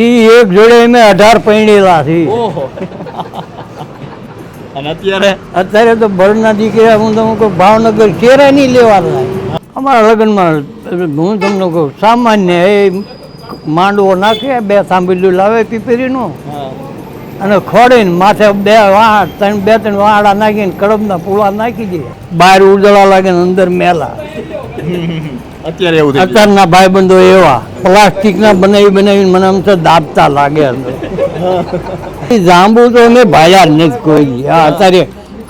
ઈ એક જોડે અમે અઢાર પૈણેલા છે. અને અત્યારે? અત્યારે તો ભરના દીકરા હું તમને કહું ભાવનગર કેરે નહીં લેવાના. અમારા લગ્નમાં હું તમને કહું સામાન્ય એ માંડવો નાખે બે સાંભળ્યું લાવે પીપેરીનું. અને ખોડીને માથે બે વાળ ત્રણ બે ત્રણ વાળા નાખીને કડબના પૂળા નાખી દે. બહાર ઉજળા લાગે ને અંદર મેલા. અત્યારે એવું. અત્યારના ભાઈબંધો એવા પ્લાસ્ટિકના બનાવી બનાવીને મને આમ તો દાબતા લાગે જાંબુ તો અમે ભાયા નથી કોઈ. આ અત્યારે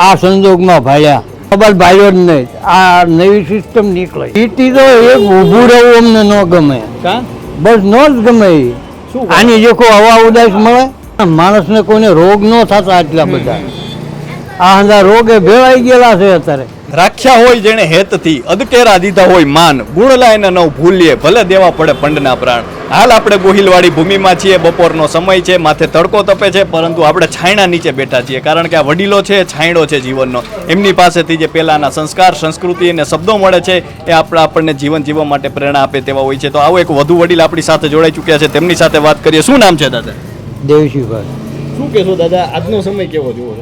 આ સંજોગમાં ભાયા. ખબર ભાઈઓ જ નહીં. આ નવી સિસ્ટમ નીકળે. સીટી તો એક ઊભું રહેવું અમને ન ગમે. બસ ન જ ગમે આની જેખો હવા ઉદાસ મળે. માણસને કોઈને રોગ ન થતા આટલા બધા. આ હંધા રોગે ભેળાઈ ગયેલા છે અત્યારે. રાખ્યા હોય જેણે હેતથી અદકેરા દીધા હોય માન ગુણ ન નવ ભૂલીએ ભલે દેવા પડે પંડના પ્રાણ. હાલ આપણે ગોહિલવાડી ભૂમિમાં છીએ બપોરનો સમય છે માથે તડકો તપે છે પરંતુ આપણે છાયણા નીચે બેઠા છીએ કારણ કે આ વડીલો છે છાંયડો છે જીવનનો. એમની પાસેથી જે પહેલાના સંસ્કાર સંસ્કૃતિ અને શબ્દો મળે છે એ આપણા આપણને જીવન જીવવા માટે પ્રેરણા આપે તેવા હોય છે. તો આવો એક વધુ વડીલ આપણી સાથે જોડાઈ ચૂક્યા છે તેમની સાથે વાત કરીએ. શું નામ છે દાદા? દેવશીભાઈ. શું કહેશો દાદા? આજનો સમય કેવો જોવો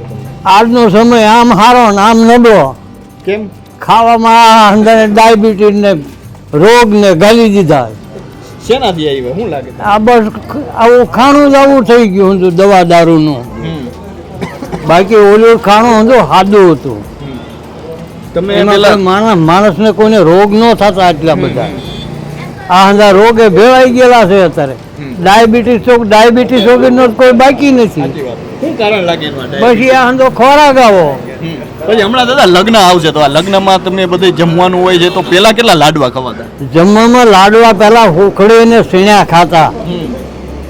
આજનો સમય આમ હારો ને આમ નબળો. કેમ? ખાવામાં અંદર ડાયાબિટીસ ને રોગ ને ગાલી દીધા. શેનાથી આવ્યા? શું લાગે આ બસ આવું ખાણું જ આવું થઈ ગયું હતું દવા દારૂનું. બાકી ઓલું ખાણું હતું સાદું હતું. તમે માણસ માણસને કોઈને રોગ ન થતા આટલા બધા. આ હંધા રોગે ભેળાઈ ગયેલા છે અત્યારે. ડાયાબિટીસ ડાયાબિટીસ વગરનો કોઈ બાકી નથી. શું કારણ લાગે પછી આ તો ખોરાક આવો. પછી હમણાં દાદા લગ્ન આવશે તો આ લગ્નમાં તમને બધે જમવાનું હોય છે તો પેલા કેટલા લાડવા ખવાતા? જમવામાં લાડવા પહેલા હુખડી ને સીણ્યા ખાતા.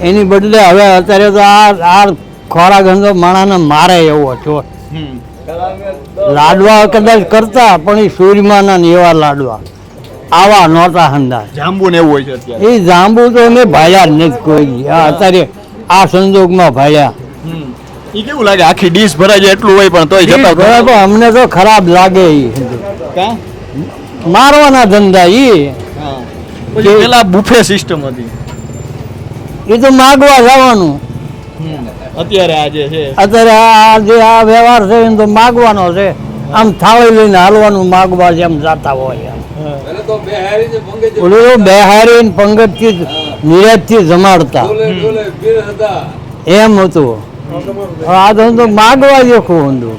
એની બદલે હવે અત્યારે તો આ આ ખોરાક ધંધો માણાને મારે એવો ચોર લાડવા કદાચ કરતા પણ એ સૂર્યમાના ને એવા લાડવા. આવા નોતા હંદા જાંબુ ને એવું હોય છે એ જાંબુ તો અમે ભાયા જ નથી કોઈ. આ અત્યારે આ સંજોગમાં ભાયા. ઈ કેવું લાગે? આખી ડીશ ભરાય જાય એટલું હોય પણ તોય જતા બરાબર અમને તો ખરાબ લાગે ઈ. કા? મારવાના ધંધા ઈ. પેલા બુફે સિસ્ટમ હતી. એ તો માગવા જવાનું. અત્યારે આ જે છે. અત્યારે આ જે આ વ્યવહાર છે એને તો માગવાનો છે. આમ થાળી લઈને હાલવાનું માગવા જેમ જાતા હોય એમ. ઓલું તો બેહારી ને પંગતથી નિરાજથી જમાડતા. એમ હતું. આ તો માગવા જેખું હતું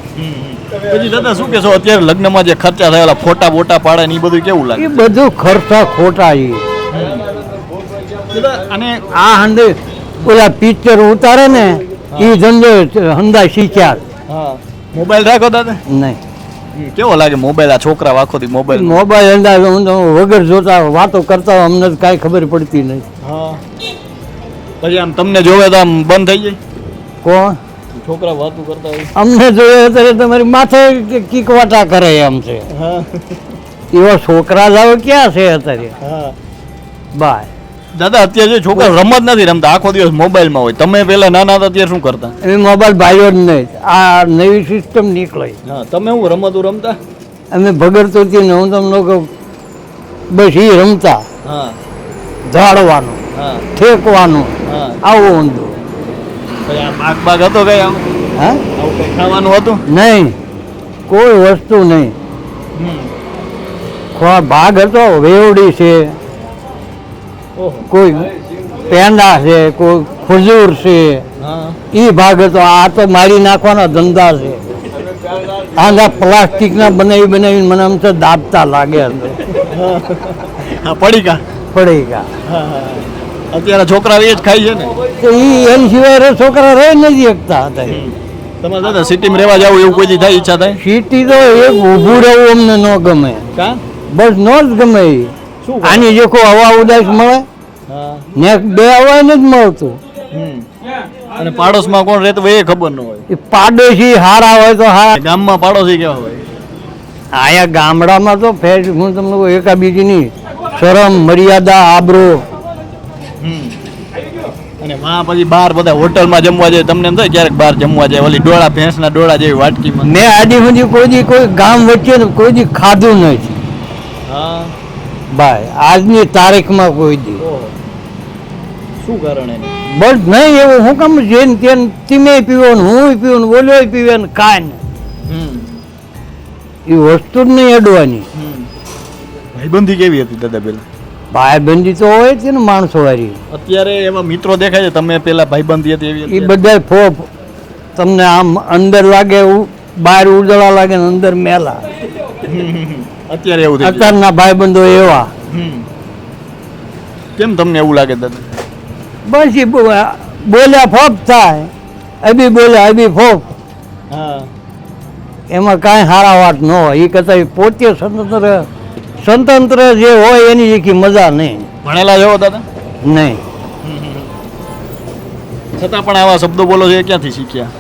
પછી દાદા શું કેશો અત્યારે લગ્નમાં જે ખર્ચા થયેલા ફોટા બોટા પાડે ને એ બધું કેવું લાગે? એ બધું ખર્ચા ખોટા એ અને આ હંદે ઓલા પિક્ચર ઉતારે ને એ ધંધો હંદા શીખ્યા. મોબાઈલ રાખો દાદા? નહીં. કેવો લાગે મોબાઈલ? આ છોકરા આખોથી મોબાઈલ? મોબાઈલ અંદાજ વગર જોતા વાતો કરતા અમને કાંઈ ખબર પડતી નહીં. પછી આમ તમને જોવે તો આમ બંધ થઈ જાય? કોણ છોકરા વાતું કરતા હોય. અમને જોઈએ ત્યારે તમારી માથે કીકવાટા કરે એમ છે. હા. એવા છોકરા જાવ ક્યાં છે અત્યારે? હા. બાય. દાદા અત્યારે જે છોકરા રમત નથી રમતા આખો દિવસ મોબાઈલમાં હોય. તમે પેલા નાના હતા અત્યારે શું કરતા? એ મોબાઈલ ભાઈઓ જ નહીં. આ નવી સિસ્ટમ નીકળી. હા તમે હું રમતું રમતા? અમે ભગરતોથી ને હું તમને કહું બસ એ રમતા. ઝાડવાનું ઠેકવાનું આવું ઊંધું. બાગ બાગ હતો કઈ આમ? હા? ખાવાનું હતું? નહીં. કોઈ વસ્તુ નહીં. ભાગ હતો વેવડી છે. કોઈ પેંડા છે કોઈ ખજૂર છે. એ ભાગ હતો. આ તો મારી નાખવાના ધંધા છે. આના પ્લાસ્ટિકના બનાવી બનાવીને મને આમ તો દાબતા લાગે અંદર ગયા પડીકા પડી ગયા અત્યારે છોકરા એ જ ખાય છે ને? તો એ એની સિવાય છોકરા રહી નથી શકતા હતા તમારે દાદા સિટીમાં રહેવા જાવ એવું કોઈ થાય ઈચ્છા થાય? સિટી તો એક ઊભું રહેવું અમને ન ગમે. કા? બસ ન જ ગમે. આની જે કોઈ હવા ઉદાસ મળે ને બે હવા નથી મળતું. અને પાડોશમાં કોણ રહેતું હોય એ ખબર ન હોય. પાડોશી હારા હોય તો હારા. ગામમાં પાડોશી કેવા હોય? આયા ગામડામાં તો ફેર હું તમને એકાબીજીની એકા શરમ મર્યાદા આબરો અને માં પછી બહાર બધા હોટલમાં જમવા જાય. તમને એમ થાય ક્યારેક બહાર જમવા જાય ઓલી ડોળા ભેંસના ડોળા જેવી વાટકીમાં. મેં આજી સુધી કોઈ દી કોઈ ગામ વચ્ચે કોઈ દી ખાધું નથી. હા. ભાઈ આજની તારીખમાં કોઈ દી. શું કારણ એને? બસ નહીં એવું હું કામ જેન તેન તીમે પીવો ને હું પીવો ને બોલ્યો પીવે ને કાંઈ હમ. એ વસ્તુ જ નહીં અડવાની. ભાઈબંધી કેવી હતી દાદા પેલા ભાઈબંધી તો હોય છે ને માણસો વાળી અત્યારે એવા મિત્રો દેખાય છે તમે પેલા ભાઈબંધી હતી એવી એ? બધા ફોફ તમને આમ અંદર લાગે એવું બહાર ઉજળા લાગે ને અંદર મેલા. અત્યારે એવું અત્યારના ભાઈબંધો એવા. કેમ તમને એવું લાગે દાદા? બસ એ બોલ્યા ફોફ થાય. અભી બોલ્યા અભી હા. એમાં કાંઈ સારા વાત ન હોય. એ કરતા પોતે સ્વતંત્ર સ્વતંત્ર જે હોય એની એકી મજા નહીં. ભણેલા છો દાદા? નહીં. છતાં પણ આવા શબ્દો બોલો છો એ ક્યાંથી શીખ્યા?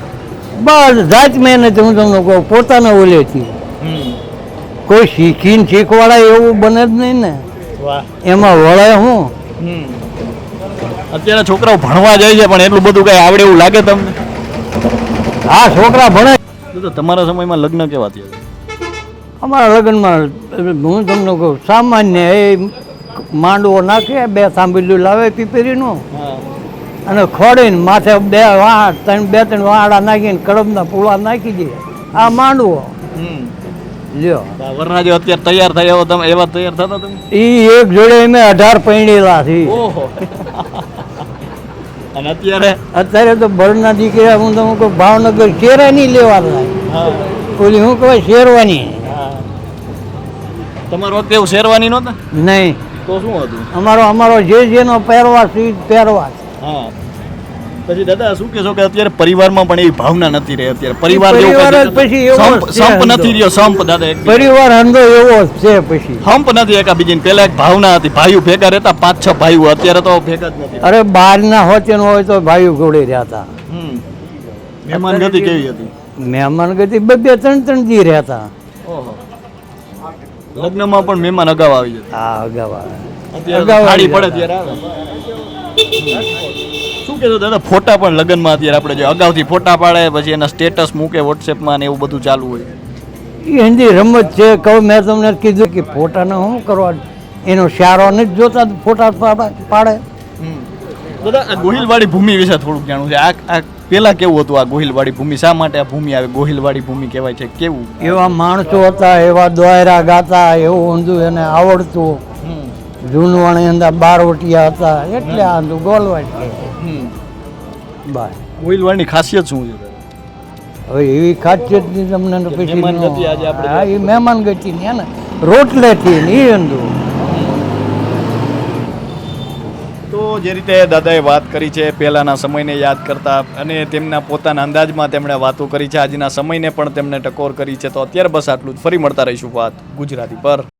બસ જાત મહેનત હું તમને કહું પોતાના ઓલેથી. કોઈ શીખીને શીખવાડાય એવું બને જ નહીં ને. એમાં વળે હું. અત્યારે છોકરાઓ ભણવા જાય છે પણ એટલું બધું કઈ આવડે એવું લાગે તમને? હા છોકરા ભણે. તો તમારા સમયમાં લગ્ન કેવા થયા? અમારા લગ્નમાં હું તમને કહું સામાન્ય એ માંડવો નાખે બે સાંભળ્યું લાવે પીપેરીનું. અને ખોડીને માથે બે વાળ ત્રણ બે ત્રણ વાડા નાખીને કડબના પૂળા નાખી દે. આ માંડવો. લ્યો. વરરાજો અત્યારે તૈયાર થાય એવો તમે એવા તૈયાર થતા તમે? એ એક જોડે મેં અઢાર પૈણેલા છે અને અત્યારે? અત્યારે તો બળના દીકરા હું તમને કહું ભાવનગર શેરાની લેવાના. ઓલી હું કહેવાય શેરવાની. તમારો એવું શેરવાની નહોતા? નહીં. તો શું હતું? અમારો અમારો જે જેનો પહેરવાશ એ પહેરવાશ હા. પછી દાદા શું કહેશો કે અત્યારે પરિવારમાં પણ એવી ભાવના નથી રહી અત્યારે? પરિવાર જેવું પછી સંપ. નથી રહ્યો સંપ દાદા પરિવાર હંધો એવો છે પછી. સંપ નથી એકા બીજી પેલા એક ભાવના હતી ભાઈઓ ભેગા રહેતા પાંચ છ ભાઈઓ અત્યારે તો ભેગા જ નથી. અરે બહારના હોચન હોય તો ભાઈઓ ઘોડે રહ્યા હતા મહેમાન ગતિ કેવી હતી? મહેમાન ગતિ બે બે ત્રણ ત્રણ દી રહેતા. ઓહો. લગ્નમાં પણ મહેમાન અગાઉ આવી જતા. હા અગાઉ આવે. અગાઉ ખાડી પડે ત્યારે આવે. શું કહેતો દાદા ફોટા પણ લગ્નમાં અત્યારે આપણે જે અગાઉથી ફોટા પાડે પછી એના સ્ટેટસ મૂકે વોટ્સએપમાં ને એવું બધું ચાલુ હોય. એ હિન્દી રમત છે. કહું મેં તમને કીધું કે ફોટાને શું કરવા. એનો શારો નથી જોતા ફોટા પાડે. દાદા ગોહિલવાડી ભૂમિ વિશે થોડુંક જાણવું છે. આ આ પેલા કેવું હતું આ ગોહિલવાડી ભૂમિ? શા માટે આ ભૂમિ આવે? ગોહિલવાડી ભૂમિ કહેવાય છે કેવું? એવા માણસો હતા એવા દોયરા ગાતા એવું ઊંધું એને આવડતું. જૂનવાણી અંદર બારવટિયા હતા એટલે આ ગોલવાડી બસ ગોહિલવાડની ખાસિયત શું છે? હવે એવી ખાસિયતની તમને પછી મહેમાન ગતિ હા એ મહેમાન ગતિ ને ને? રોટલેથી ને એ ઊંધું તો જે રીતે દાદાએ વાત કરી છે પહેલાંના સમયને યાદ કરતા અને તેમના પોતાના અંદાજમાં તેમણે વાતો કરી છે. આજના સમયને પણ તેમણે ટકોર કરી છે. તો અત્યારે બસ આટલું જ. ફરી મળતા રહીશું વાત ગુજરાતી પર.